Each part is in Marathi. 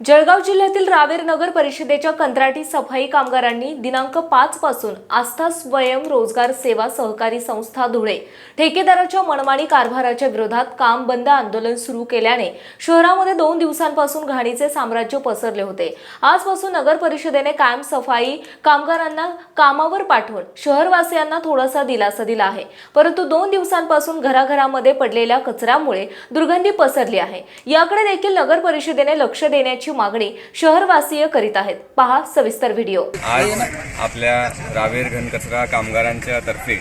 जळगाव जिल्ह्यातील रावेर नगर परिषदेच्या कंत्राटी सफाई कामगारांनी दिनांक पाच पासून आस्था स्वयं रोजगार सेवा सहकारी संस्था धुळे ठेकेदाराच्या मनमानी कारभाराच्या विरोधात काम बंद आंदोलन सुरू केल्याने शहरामध्ये दोन दिवसांपासून घाणीचे साम्राज्य पसरले होते. आजपासून नगर परिषदेने कायम सफाई कामगारांना कामावर पाठवून शहरवासियांना थोडासा दिलासा दिला आहे. परंतु दोन दिवसांपासून घराघरामध्ये पडलेल्या कचऱ्यामुळे दुर्गंधी पसरली आहे. याकडे देखील नगर परिषदेने लक्ष देण्याची मागणी शहरवासीय करीत आहेत. पहा सविस्तर व्हिडिओ. आज आपल्या रावेर घनकचरा कामगारांच्या तर्फे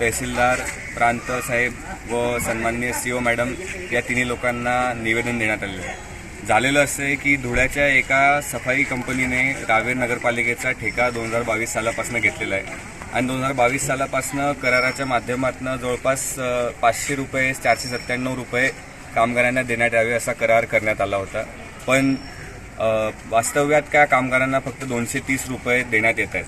तहसीलदार प्रांत साहेब व सन्माननीय ओ मॅडम या तिन्ही लोकांना निवेदन देण्यात आलेलं आहे. झालेलं असं आहे की धुळ्याच्या एका सफाई कंपनीने रावेर नगरपालिकेचा ठेका दोन हजार बावीस सालापासून घेतलेला आहे. आणि दोन हजार बावीस सालापासून कराराच्या माध्यमातून जवळपास पाचशे रुपये चारशे सत्त्याण्णव रुपये कामगारांना देण्यात यावे असा करार करण्यात आला होता. पण वास्तव्यात त्या कामगारांना फक्त दोनशे तीस रुपये देण्यात येत आहेत.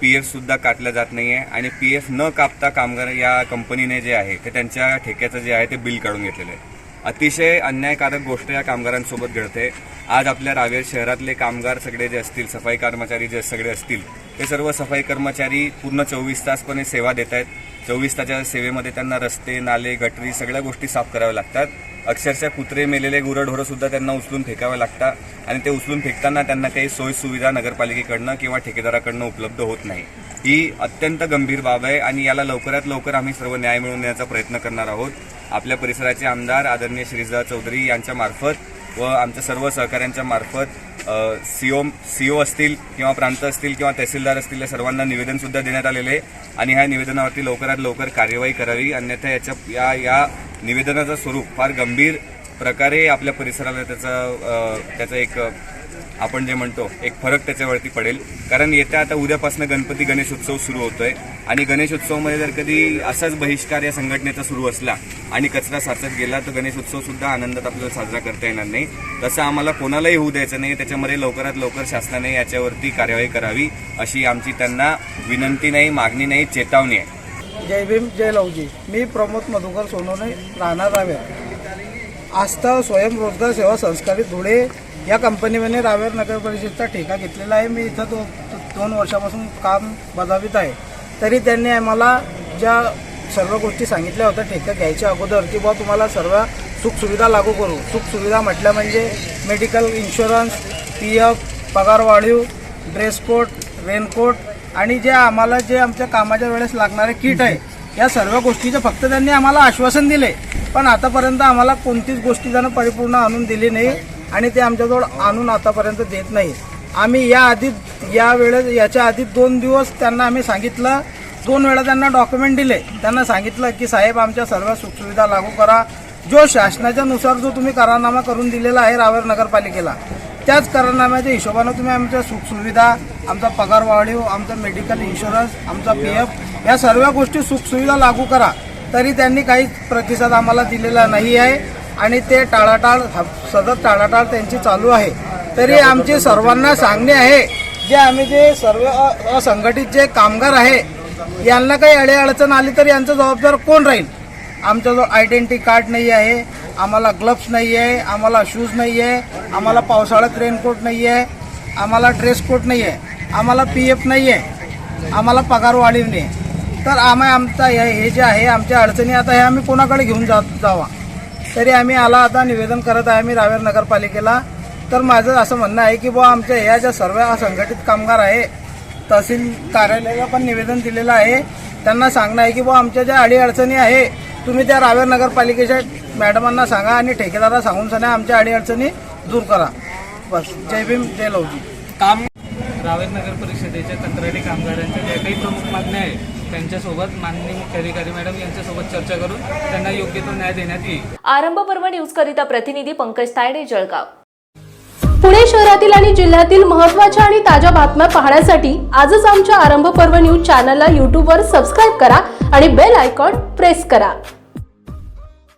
पी एफसुद्धा काटलं जात नाही आहे आणि पी एफ न कापता कामगार या कंपनीने जे आहे ते त्यांच्या ठेक्याचं जे आहे ते बिल काढून घेतलेलं आहे. अतिशय अन्यायकारक गोष्ट या कामगारांसोबत घडते. आज आपल्या रावेर शहरातले कामगार सगळे जे असतील सफाई कर्मचारी जे सगळे असतील ते सर्व सफाई कर्मचारी पूर्ण चोवीस तासपणे सेवा देत आहेत चोवीस तासच्या सेवेमध्ये त्यांना रस्ते नाले गटरी सगळ्या गोष्टी साफ कराव्या लागतात. अक्षरशः कुत्रे मेलेले गुरढोरं सुद्धा त्यांना उचलून फेकावे लागतात आणि ते उचलून फेकताना त्यांना काही सोयी सुविधा नगरपालिकेकडनं किंवा ठेकेदाराकडनं उपलब्ध होत नाही. ही अत्यंत गंभीर बाब आहे आणि याला लवकरात लवकर आम्ही सर्व न्याय मिळवून देण्याचा प्रयत्न करणार आहोत. आपल्या परिसराचे आमदार आदरणीय श्रीजा चौधरी यांच्या मार्फत व आमच्या सर्व सहकाऱ्यांच्या मार्फत सीओ सीओ असतील किंवा प्रांत असतील किंवा तहसीलदार असतील या सर्वांना निवेदनसुद्धा देण्यात आलेले आहे. आणि ह्या निवेदनावरती लवकरात लवकर कार्यवाही करावी. अन्यथा याच्या या या निवेदनाचं स्वरूप फार गंभीर प्रकारे आपल्या परिसराला त्याचा त्याचा एक आपण जे म्हणतो एक फरक त्याच्यावरती पडेल. कारण येत्या आता उद्यापासून गणपती गणेश उत्सव सुरू होतोय. आणि गणेश उत्सवमध्ये जर कधी असाच बहिष्कार या संघटनेचा सुरू असला आणि कचरा साचत गेला तर गणेशोत्सव सुद्धा आनंदात आपल्याला साजरा करता येणार नाही. तसं आम्हाला कोणालाही होऊ द्यायचं नाही. त्याच्यामध्ये लवकरात लवकर शासनाने याच्यावरती कार्यवाही करावी अशी आमची त्यांना विनंती नाही मागणी नाही चेतावणी आहे. जय भीम जय लवजी. मी प्रमोद मधुकर सोनवणे राहणार रावेर. आस्था स्वयंरोजगार सेवा संस्कारित धुळे या कंपनीमध्ये रावेर नगर परिषदचा ठेका घेतलेला आहे. मी इथं दो दोन वर्षापासून काम बजावित आहे. तरी त्यांनी आम्हाला ज्या सर्व गोष्टी सांगितल्या होत्या ठेका घ्यायच्या अगोदर की बुवा तुम्हाला सर्व सुखसुविधा लागू करू. सुखसुविधा म्हटल्या म्हणजे मेडिकल इन्शुरन्स पी एफ पगार वाढीव ड्रेस कोड रेनकोट आणि जे आम्हाला जे आमच्या कामाच्या वेळेस लागणारे किट आहे या सर्व गोष्टीचं फक्त त्यांनी आम्हाला आश्वासन दिले. पण आतापर्यंत आम्हाला कोणतीच गोष्टी त्यानं परिपूर्ण आणून दिली नाही आणि ते आमच्याजवळ आणून आतापर्यंत देत नाही. आम्ही या आधी या वेळेस याच्या आधी दोन दिवस त्यांना आम्ही सांगितलं. दोन वेळा त्यांना डॉक्युमेंट दिले. त्यांना सांगितलं की साहेब आमच्या सर्व सुखसुविधा लागू करा. जो शासनाच्या नुसार जो तुम्ही करारनामा करून दिलेला आहे रावेर नगरपालिकेला त्याच कारणामध्ये हिशोबानं तुम्ही आमच्या सुखसुविधा आमचा पगार वाढीव आमचा मेडिकल इन्शुरन्स आमचा पी एफ या सर्व गोष्टी सुखसुविधा लागू करा. तरी त्यांनी काहीच प्रतिसाद आम्हाला दिलेला नाही आहे आणि ते टाळाटाळ सतत टाळाटाळ त्यांची चालू आहे. तरी आमचे सर्वांना सांगणे आहे जे आम्ही जे सर्व असंघटित जे कामगार आहे यांना काही अडीअडचण आली तर यांचं जबाबदार कोण राहील? आमच्याजवळ आयडेंटिटी कार्ड नाही आहे आम्हाला ग्लव्स नाही आहे आम्हाला शूज नाही आहे आम्हाला पावसाळ्यात रेनकोट नाही आहे आम्हाला ड्रेस कोट नाही आहे आम्हाला पी एफ नाही आहे आम्हाला पगार वाढीव नाही तर आम्ही आमचा हे हे जे आहे आमच्या अडचणी आता हे आम्ही कोणाकडे घेऊन जा जावा? तरी आम्ही आला आता निवेदन करत आहे आम्ही रावेर नगरपालिकेला. तर माझं असं म्हणणं आहे की बुवा आमच्या ह्या ज्या सर्व असंघटित कामगार आहे तहसील कार्यालयाला पण निवेदन दिलेलं आहे. त्यांना सांगणं आहे की बुवा आमच्या ज्या अडीअडचणी आहे तुम्ही त्या रावेर नगरपालिकेच्या मॅडमांना सांगा आणि ठेकेदाराला सांगून सांगा आमच्या अडीअडचणी दूर करा. बस. जय भीम जय लवजी काम रावेर नगर परिषदेच्या कंत्राटी कामगारांच्या ज्या काही प्रमुख मागण्या आहेत त्यांच्यासोबत माननीय मुख्याधिकारी मॅडम यांच्यासोबत चर्चा करून त्यांना योग्य तो न्याय देण्यात येईल. आरंभ पर्व न्यूज करिता प्रतिनिधी पंकज तायडे जळगाव. पुणे शहरातील आणि जिल्ह्यातील महत्त्वाच्या आणि ताज्या बातम्या पाहण्यासाठी आजच आमच्या आरंभ पर्व न्यूज चॅनलला यूट्यूबवर सबस्क्राईब करा आणि बेल आयकॉन प्रेस करा.